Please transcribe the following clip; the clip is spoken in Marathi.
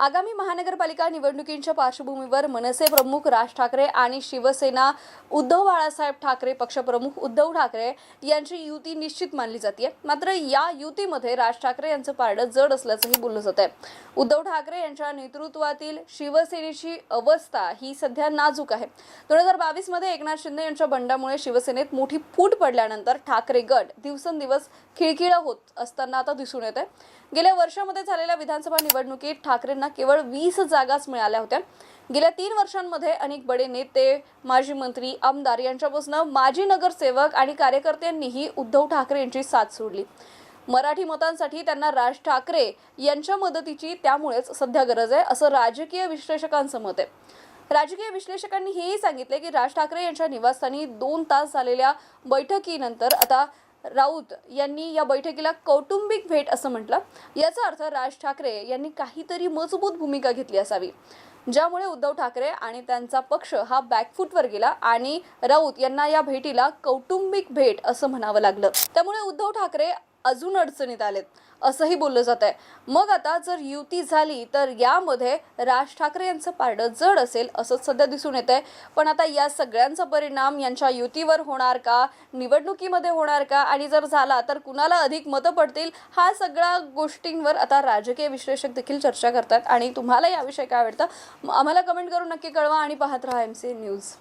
आगामी महानगरपालिका निवडणुकींच्या पार्श्वभूमीवर मनसे प्रमुख राज ठाकरे आणि शिवसेना उद्धव बाळासाहेब ठाकरे पक्षप्रमुख उद्धव ठाकरे यांची युती निश्चित मानली जाते मात्र या युतीमध्ये राज ठाकरे यांचं पारडं जड असल्याचंही बोललं जात आहे उद्धव ठाकरे यांच्या नेतृत्वातील शिवसेनेची अवस्था ही सध्या नाजूक आहे. दोन हजार बावीसमध्ये एकनाथ शिंदे यांच्या बंडामुळे शिवसेनेत मोठी फूट पडल्यानंतर ठाकरे गट दिवसेंदिवस खिळखिळा होत असताना आता दिसून येत आहे गेल्या वर्षामध्ये झालेल्या विधानसभा निवडणुकीत ठाकरेंना केवळ वीस जागाच मिळाल्या होत्या. गेल्या तीन वर्षांमध्ये अनेक बडे नेते माजी मंत्री आमदार यांच्यापासून माजी नगरसेवक आणि कार्यकर्त्यांनीही उद्धव ठाकरे यांची साथ सोडली. मराठी मतांसाठी त्यांना राज ठाकरे यांच्या मदतीची त्यामुळेच सध्या गरज आहे असं राजकीय विश्लेषकांचं मत आहे. राजकीय विश्लेषकांनी हेही सांगितले की राज ठाकरे यांच्या निवासस्थानी दोन तास झालेल्या बैठकीनंतर आता राऊत यांनी या बैठकीला कौटुंबिक भेट असं म्हटलं. याचा अर्थ राज ठाकरे यांनी काहीतरी मजबूत भूमिका घेतली असावी ज्यामुळे उद्धव ठाकरे आणि त्यांचा पक्ष हा बॅकफूटवर गेला आणि राऊत यांना या भेटीला कौटुंबिक भेट असं म्हणावं लागलं. त्यामुळे उद्धव ठाकरे अजून अडचणीत आलेत असंही बोललं जात आहे. मग आता जर युती झाली तर यामध्ये राज ठाकरे यांचं पारडं जड असेल असंच सध्या दिसून येत आहे. पण आता या सगळ्यांचा परिणाम यांच्या युतीवर होणार का? निवडणुकीमध्ये होणार का? आणि जर झाला तर कुणाला अधिक मतं पडतील? हा सगळ्या गोष्टींवर आता राजकीय विश्लेषक देखील चर्चा करतात. आणि तुम्हाला याविषयी काय वाटतं? आम्हाला कमेंट करून नक्की कळवा आणि पाहत राहा एम सी न्यूज